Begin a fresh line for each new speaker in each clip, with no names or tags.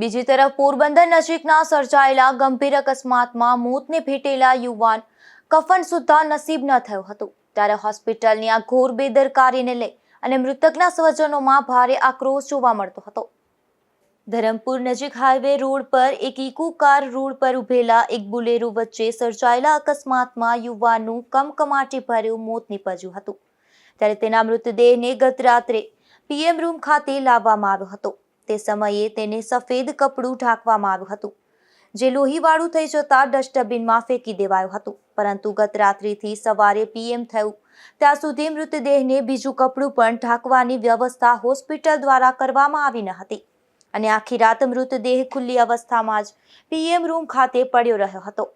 બીજી તરફ પોરબંદર નજીકના સર્જાયેલા ગંભીર અકસ્માતમાં મોતને ભેટેલા યુવાન કફન સુદ્ધા નસીબ ન થયું હતું. ત્યારે હોસ્પિટલની આ ઘોર બેદરકારીને લઈ અને મૃતકના સ્વજનોમાં ભારે આક્રોશ જોવા મળતો હતો. ધરમપુર નજીક હાઈવે રોડ પર એક ઇકો કાર રોડ પર ઉભેલા એક બુલેરો વચ્ચે સર્જાયેલા અકસ્માતમાં યુવાનનું કમકમાટી ભર્યું મોત નીપજ્યું હતું. ત્યારે તેના મૃતદેહને ગત રાત્રે પીએમ રૂમ ખાતે લાવવામાં આવ્યો હતો. તે સમયે તેને સફેદ કપડું ઢાંકવામાં આવ્યું હતું, જે લોહીવાળું થઈ જતા ડસ્ટબિનમાં ફેંકી દેવાયું હતું. પરંતુ ગત રાત્રિથી સવારે પીએમ થયું, ત્યાં સુધી મૃતદેહને બીજું કપડું પણ ઢાંકવાની વ્યવસ્થા હોસ્પિટલ દ્વારા કરવામાં આવી ન હતી. અને આખી રાત મૃતદેહ ખુલ્લી અવસ્થામાં જ પીએમ રૂમ ખાતે પડ્યો રહ્યો હતો.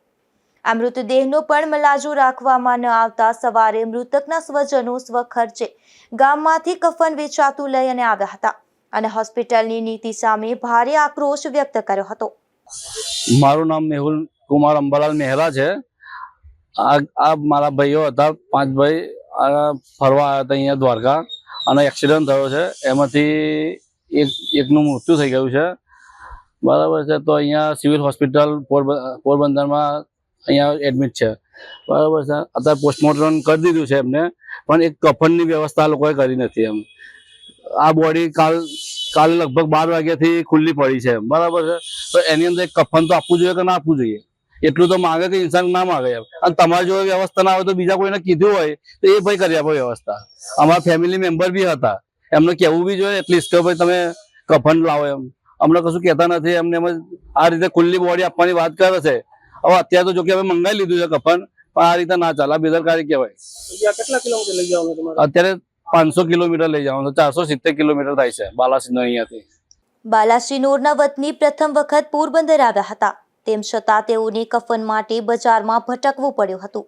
આ મૃતદેહનો પણ મલાજો રાખવામાં ન આવતા સવારે મૃતકના સ્વજનો સ્વખર્ચે ગામમાંથી કફન વેચાતું લઈ અને આવ્યા હતા. અને હોસ્પિટલની નીતિ સામે ભારે આક્રોશ વ્યક્ત કર્યો હતો.
મારું નામ મેહુલ કુમાર અંબાલાલ મહેરા છે. આ મારા ભાઈઓ હતા, પાંચ ભાઈ ફરવા આવ્યા હતા અહીંયા દ્વારકા, અને એક્સિડન્ટ થયો છે. એમાંથી એક, એકનું મૃત્યુ થઈ ગયું છે. બરાબર છે, તો અહીંયા સિવિલ હોસ્પિટલ પોરબ- પોરબંદરમાં અહીંયા એડમિટ છે. બરાબર છે, અત્યારે પોસ્ટમોર્ટમ કરી દીધું છે એમને, પણ એક કફનની વ્યવસ્થા લોકોએ કરી નથી એમ. આ બોડી કાલ કાલે લગભગ બાર વાગ્યાથી ખુલ્લી પડી છે. બરાબર છે? તો એની અંદર કફન તો આપવું જોઈએ કે ના આપવું જોઈએ? એટલું તો માંગે કે ઇન્સાન ના માંગે એમ. અને તમારી જોડે વ્યવસ્થા ના હોય તો બીજા કોઈને કીધું હોય તો એ ભાઈ કરી આપો વ્યવસ્થા. અમારા ફેમિલી મેમ્બર બી હતા. એમને કહેવું બી જોઈએ એટલીસ્ટ કે ભાઈ તમે કફન લાવો એમ. અમને કશું કહેતા નથી એમને એમ આ રીતે ખુલ્લી બોડી આપવાની વાત કરે છે. હવે અત્યારે તો જો કે અમે મંગાવી લીધું છે કફન પણ આ રીતે ના ચાલે. બેદરકારી કહેવાય.
કેટલા કિલોમીટર લઈ જવાનું તમારે?
અત્યારે પાંચસો કિલોમીટર લઈ જવાનું ચારસો સિત્તેર કિલોમીટર થાય છે બાલાસિંહ અહીંયાથી.
બાલાસિનોરના વતની પ્રથમ વખત પોરબંદર આવ્યા હતા. તેમ છતાં તેઓને કફન માટે બજારમાં ભટકવું પડ્યું હતું.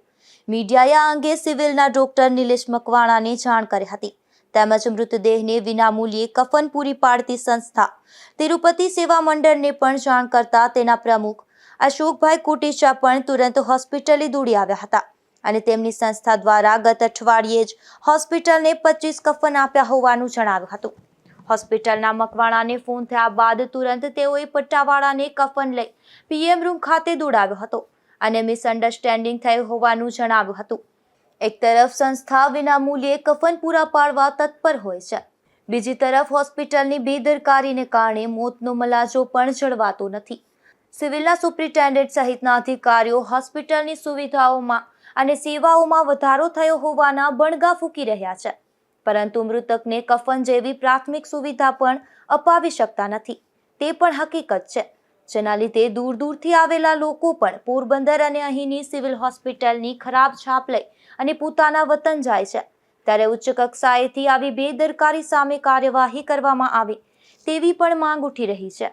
મીડિયાએ આ અંગે સિવિલના ડોક્ટર નિલેશ મકવાણાને જાણ કરી હતી. તેમજ મૃતદેહને વિનામૂલ્યે કફન પૂરી પાડતી સંસ્થા તિરુપતિ સેવા મંડળને પણ જાણ કરતા તેના પ્રમુખ અશોકભાઈ કુટીચા પણ તુરંત હોસ્પિટલે દોડી આવ્યા હતા. અને તેમની સંસ્થા દ્વારા ગત અઠવાડિયે જ હોસ્પિટલને પચીસ કફન આપ્યા હોવાનું જણાવ્યું હતું. હોસ્પિટલના મકવાણાને ફોન થયા બાદ તુરંત તેઓએ પટ્ટાવાળાને કફન લઈ પીએમ રૂમ ખાતે દોડાવ્યો હતો અને મિસઅન્ડરસ્ટેન્ડિંગ થયું હોવાનું જણાવ્યું હતું. એક તરફ સંસ્થા વિનામૂલ્યે કફન પૂરા પાડવા તત્પર હોય છે. બીજી તરફ હોસ્પિટલની બેદરકારીને કારણે મોતનો મલાજો પણ જળવાતો નથી. સિવિલના સુપ્રિન્ટેન્ડન્ટ સહિતના અધિકારીઓ હોસ્પિટલની સુવિધાઓમાં અને સેવાઓમાં વધારો થયો હોવાના બણગા ફૂંકી રહ્યા છે. પરંતુ મૃતકને કફન જેવી પ્રાથમિક સુવિધા પણ અપાવી શકતા નથી. તે પણ હકીકત છે. જેના લીધે દૂર દૂરથી આવેલા લોકો પણ પોરબંદર અને અહીંની સિવિલ હોસ્પિટલની ખરાબ છાપ લઈ અને પોતાના વતન જાય છે. ત્યારે ઉચ્ચ કક્ષાએથી આવી બેદરકારી સામે કાર્યવાહી કરવામાં આવે તેવી પણ માંગ ઉઠી રહી છે.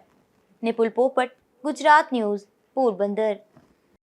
નિપુલ પોપટ, ગુજરાત ન્યૂઝ, પોરબંદર.